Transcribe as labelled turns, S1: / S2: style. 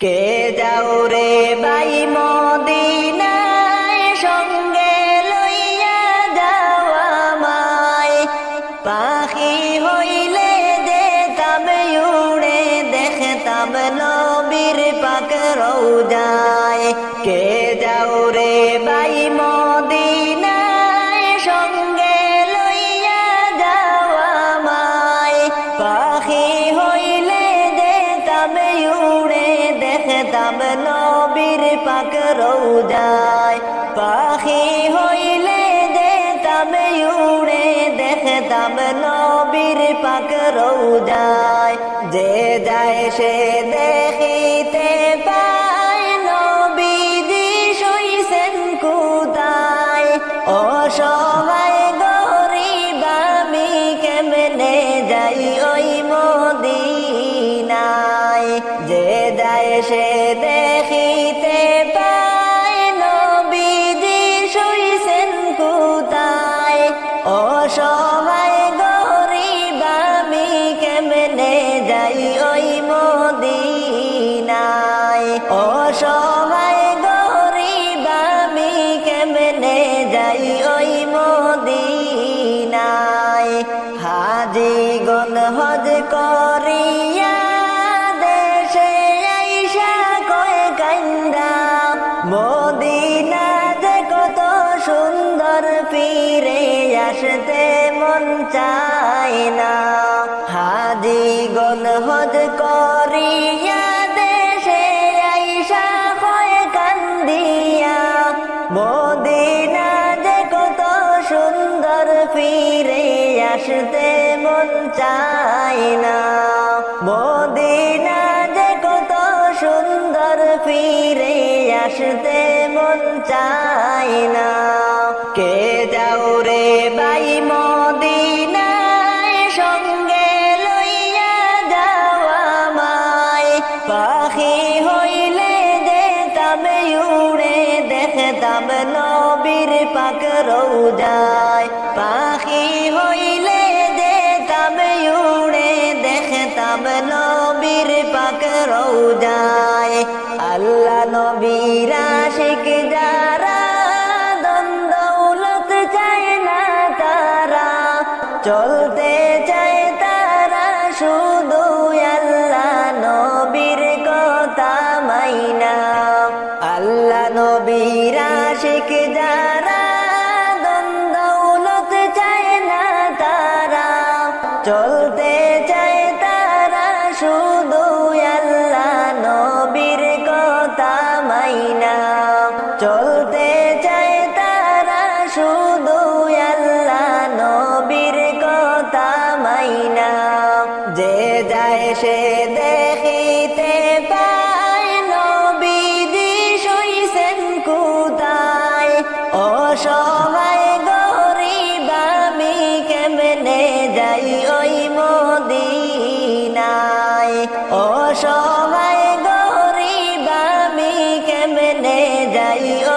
S1: কে যাও রে বাই মদিনায় সঙ্গে লইয়া যাওয়া মায় পাখি হইলে যেতাম, উড়ে দেখতাম নবীর পাক রৌজায় কে যাও রে বাই মদিনায় দেখতাম নবীর পাক রৌদায় পাখি হইলে দেতাম উড়ে দেখতাম নবীর পাক রৌদায় যে যায় সে দেখিতে দেখিতে পায় নবীজি শুইছেন কুতায়। অসহায় গরিব আমি কেমনে যাই ওই মদিনায়? অসহায় ফিরে আসতে মন চায় না। হাজি গন হজ করিয়া দেশে আইসা কয় কান্দিয়া। মদিনা যে কত সুন্দর ফিরে আসতে মন চায় না। মদিনা যে কত সুন্দর ফিরে আসতে মন চায় না। কে যাও রে বাই মদিনায় সঙ্গে লইয়া যাওয়া মায় পাখি হইলে যেতাম, উড়ে দেখতাম নবীর পাক রৌজায়। পাখি হইলে যেতাম, উড়ে দেখতাম নবীর পাক রৌজায়। আল্লাহ নবীর আশিক যারা চলতে চায় তারা শুধু আল্লাহ নবীর কথা মাইনা। আল্লাহ নবীর আশিক যারা দন্দৌলত চায় না তারা। চলতে চায় তারা শুধু আল্লাহ নবীর কথা মাইনা। যায় সে দেখিতে পায় নবীজি শুইছেন কুতায়। অসহায় গরিব আমি কেমনে যাই ওই মদিনায়? অসহায় গরিব আমি কেমনে যাই